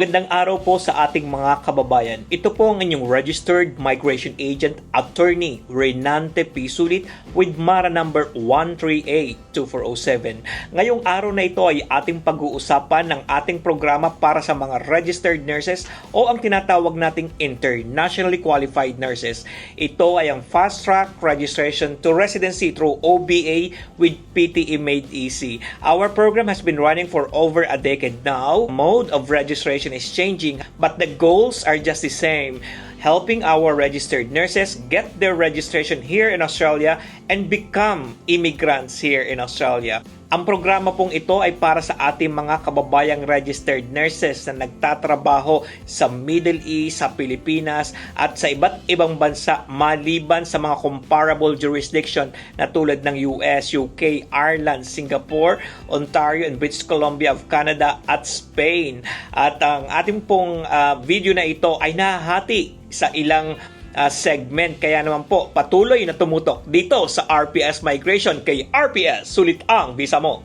Magandang araw po sa ating mga kababayan. Ito po ang inyong registered migration agent attorney Renante P. Sulit with MARA number 1382407. Ngayong araw na ito ay ating pag-uusapan ng ating programa para sa mga registered nurses o ang tinatawag nating internationally qualified nurses. Ito ay ang fast track registration to residency through OBA with PTE Made Easy. Our program has been running for over a decade now. Mode of registration is changing, but the goals are just the same. Helping our registered nurses get their registration here in Australia and become immigrants here in Australia. Ang programa pong ito ay para sa ating mga kababayang registered nurses na nagtatrabaho sa Middle East, sa Pilipinas at sa iba't ibang bansa maliban sa mga comparable jurisdiction na tulad ng US, UK, Ireland, Singapore, Ontario, and British Columbia of Canada at Spain. At ang ating pong ah, video na ito ay nahahati sa ilang uh, segment. Kaya naman po, patuloy na tumutok dito sa RPS Migration kay RPS. Sulit ang visa mo.